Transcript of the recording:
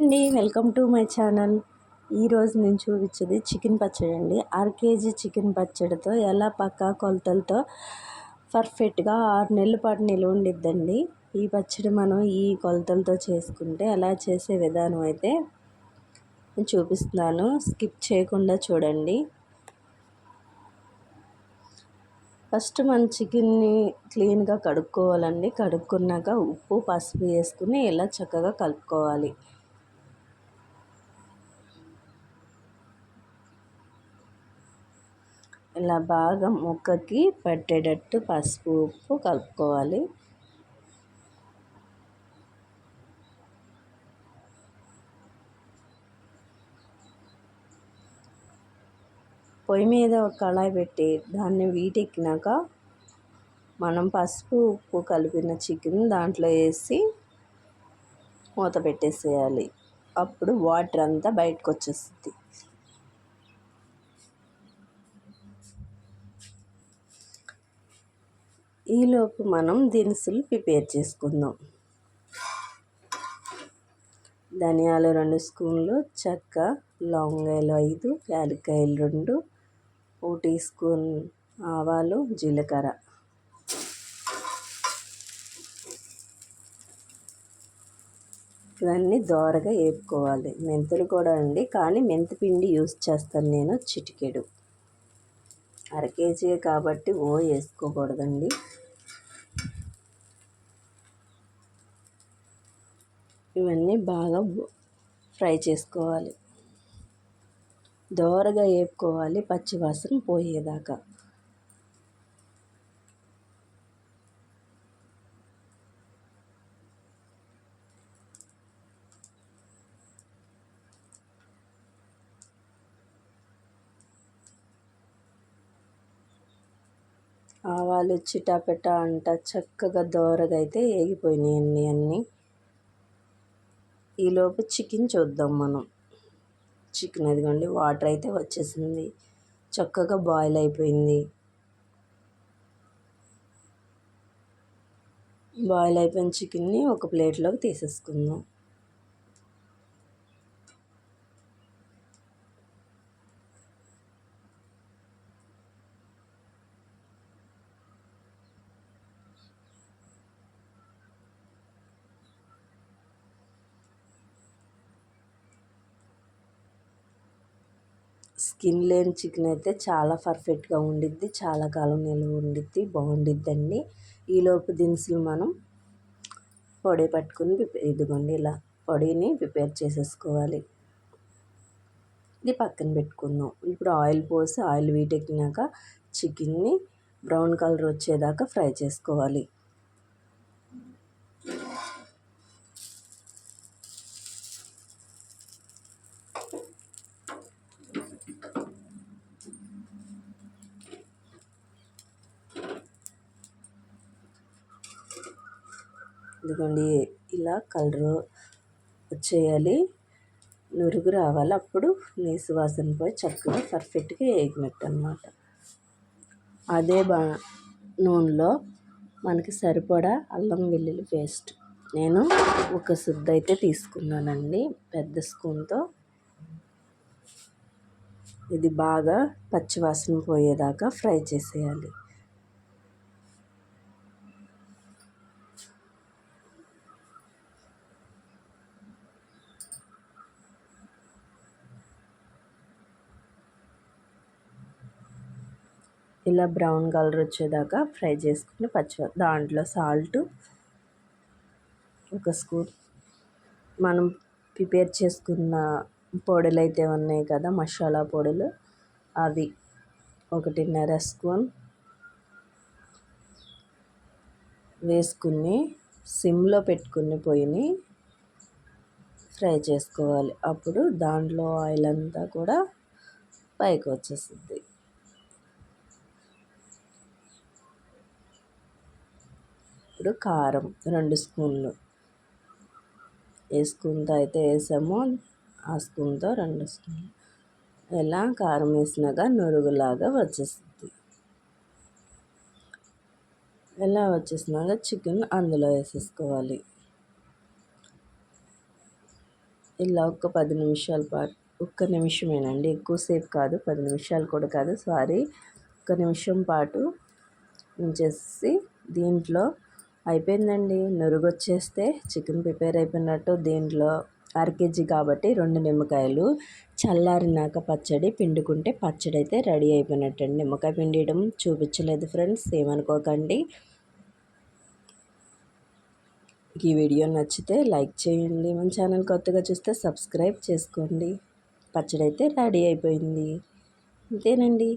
అండి welcome to my channel. ఈరోజు నేను చూపించేది చికెన్ పచ్చడి అండి. అర కేజీ చికెన్ పచ్చడితో ఎలా పక్కా కొలతలతో పర్ఫెక్ట్గా ఆరు నెలల పాటు నిల్వ ఉండిద్దండి. ఈ పచ్చడి మనం ఈ కొలతలతో చేసుకుంటే ఎలా చేసే విధానం అయితే చూపిస్తున్నాను. స్కిప్ చేయకుండా చూడండి. ఫస్ట్ మన చికెన్ని క్లీన్గా కడుక్కోవాలండి. కడుక్కున్నాక ఉప్పు పసుపు వేసుకుని ఇలా చక్కగా కలుపుకోవాలి. ఇలా బాగా ముక్కకి పట్టేటట్టు పసుపు ఉప్పు కలుపుకోవాలి. పొయ్యి మీద ఒక కళాయి పెట్టి దాన్ని వీటెక్కినాక మనం పసుపు ఉప్పు కలిపిన చికెన్ దాంట్లో వేసి మూత పెట్టేసేయాలి. అప్పుడు వాటర్ అంతా బయటకు వచ్చేస్తుంది ఈలోపు మనం దినుసులు ప్రిపేర్ చేసుకుందాం. ధనియాలు రెండు స్పూన్లు చెక్క లవంగాయలు ఐదు యాలక్కాయలు రెండు ఓ టీ స్పూన్ ఆవాలు జీలకర్ర. ఇవన్నీ దోరగా వేపుకోవాలి. మెంతులు కూడా అండి కానీ మెంతి పిండి యూస్ చేస్తాను నేను చిటికెడు. అర కేజీ కాబట్టి ఓ వేసుకోకూడదండి. ఇవన్నీ బాగా ఫ్రై చేసుకోవాలి. దోరగా వేపుకోవాలి పచ్చివాసన పోయేదాకా. ఆవాలు చిటాపెట అంట చక్కగా దోరగా అయితే వేగిపోయినాయండి అన్నీ. ఈలోపు చికెన్ చూద్దాం మనం. చికెన్ అదిగోండి వాటర్ అయితే వచ్చేసింది. చక్కగా బాయిల్ అయిపోయింది. బాయిల్ అయిపోయిన చికెన్ని ఒక ప్లేట్లోకి తీసేసుకుందాం. స్కిన్ లేని చికెన్ అయితే చాలా పర్ఫెక్ట్గా ఉండిద్ది. చాలా కాలం నిల్వ ఉండిద్ది. బాగుండిద్దండి. ఈలోపు దినుసులు మనం పొడి పట్టుకుని ఇదిగోండి ఇలా పొడిని ప్రిపేర్ చేసేసుకోవాలి. ఇది పక్కన పెట్టుకుందాం. ఇప్పుడు ఆయిల్ పోసి ఆయిల్ వీటెక్కినాక చికెన్ని బ్రౌన్ కలర్ వచ్చేదాకా ఫ్రై చేసుకోవాలి. ఇదిగోండి ఇలా కలరు వచ్చేయాలి. నురుగు రావాలి. అప్పుడు నీసు వాసన పోయి చక్కగా పర్ఫెక్ట్గా వేగినట్టు అనమాట అదే బా నూనెలో మనకి సరిపడా అల్లం వెల్లుల్లి పేస్ట్. నేను ఒక శుద్ధ అయితే తీసుకున్నానండి పెద్ద స్పూన్తో. ఇది బాగా పచ్చివాసన పోయేదాకా ఫ్రై చేసేయాలి. ఇలా బ్రౌన్ కలర్ వచ్చేదాకా ఫ్రై చేసుకుని పచ్చి దాంట్లో సాల్ట్ ఒక స్పూన్ మనం ప్రిపేర్ చేసుకున్న పొడులు అయితే ఉన్నాయి కదా మసాలా పొడులు. అవి ఒకటిన్నర స్పూన్ వేసుకుని సిమ్లో పెట్టుకుని పొయ్యిని ఫ్రై చేసుకోవాలి. అప్పుడు దాంట్లో ఆయిల్ అంతా కూడా పైకి వచ్చేస్తుంది ఇప్పుడు కారం రెండు స్పూన్లు. ఏ స్పూన్తో అయితే వేసామో ఆ స్పూన్తో రెండు స్పూన్లు. ఇలా కారం వేసినాక నురుగులాగా వచ్చేస్తుంది. ఇలా వచ్చేసినాక చికెన్ అందులో వేసేసుకోవాలి. ఇలా ఒక పది నిమిషాల పాటు ఒక్క నిమిషమేనండి ఎక్కువసేపు కాదు పది నిమిషాలు కూడా కాదు సారీ ఒక నిమిషం పాటు ఉంచేసి దీంట్లో అయిపోయిందండి. నురుగు వచ్చేస్తే చికెన్ ప్రిపేర్ అయిపోయినట్టు దీంట్లో అర కేజీ కాబట్టి రెండు నిమ్మకాయలు చల్లారినాక పచ్చడి పిండుకుంటే పచ్చడి అయితే రెడీ అయిపోయినట్టు అండి నిమ్మకాయ పిండియడం చూపించలేదు ఫ్రెండ్స్ ఏమనుకోకండి. ఈ వీడియో నచ్చితే లైక్ చేయండి. మన ఛానల్ కొత్తగా చూస్తే సబ్స్క్రైబ్ చేసుకోండి. పచ్చడి అయితే రెడీ అయిపోయింది. అంతేనండి